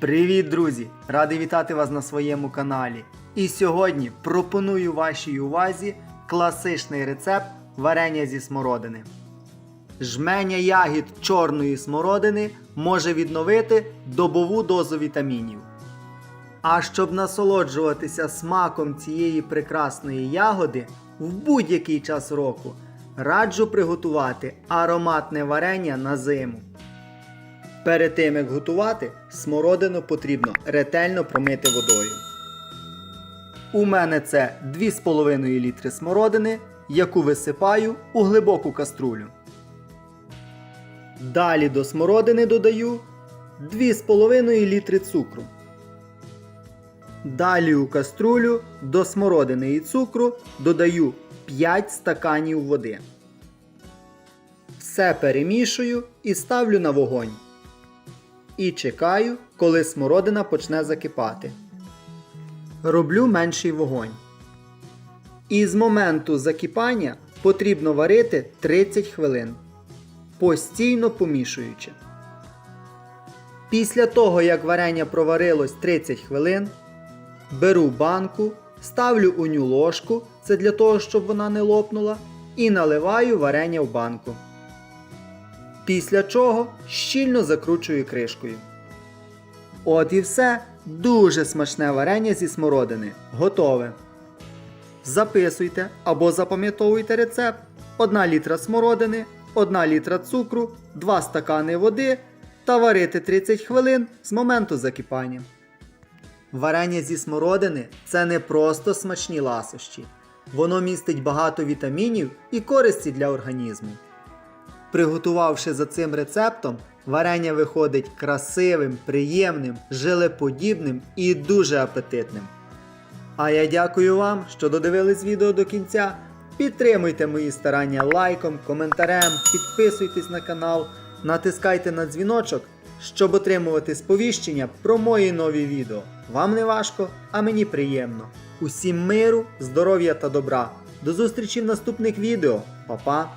Привіт, друзі! Радий вітати вас на своєму каналі. І сьогодні пропоную вашій увазі класичний рецепт варення зі смородини. Жменя ягід чорної смородини може відновити добову дозу вітамінів. А щоб насолоджуватися смаком цієї прекрасної ягоди в будь-який час року, раджу приготувати ароматне варення на зиму. Перед тим як готувати, смородину потрібно ретельно промити водою. У мене це 2,5 літри смородини, яку висипаю у глибоку каструлю. Далі до смородини додаю 2,5 літри цукру. Далі у каструлю до смородини і цукру додаю 5 стаканів води. Все перемішую і ставлю на вогонь. І чекаю, коли смородина почне закипати. Роблю менший вогонь. І з моменту закипання потрібно варити 30 хвилин, постійно помішуючи. Після того, як варення проварилось 30 хвилин, беру банку, ставлю у ню ложку, це для того, щоб вона не лопнула, і наливаю варення в банку. Після чого щільно закручую кришкою. От і все. Дуже смачне варення зі смородини. Готове. Записуйте або запам'ятовуйте рецепт: 1 літра смородини, 1 літра цукру, 2 стакани води та варити 30 хвилин з моменту закипання. Варення зі смородини це не просто смачні ласощі. Воно містить багато вітамінів і користі для організму. Приготувавши за цим рецептом, варення виходить красивим, приємним, желеподібним і дуже апетитним. А я дякую вам, що додивились відео до кінця. Підтримуйте мої старання лайком, коментарем, підписуйтесь на канал, натискайте на дзвіночок, щоб отримувати сповіщення про мої нові відео. Вам не важко, а мені приємно. Усім миру, здоров'я та добра. До зустрічі в наступних відео. Па-па!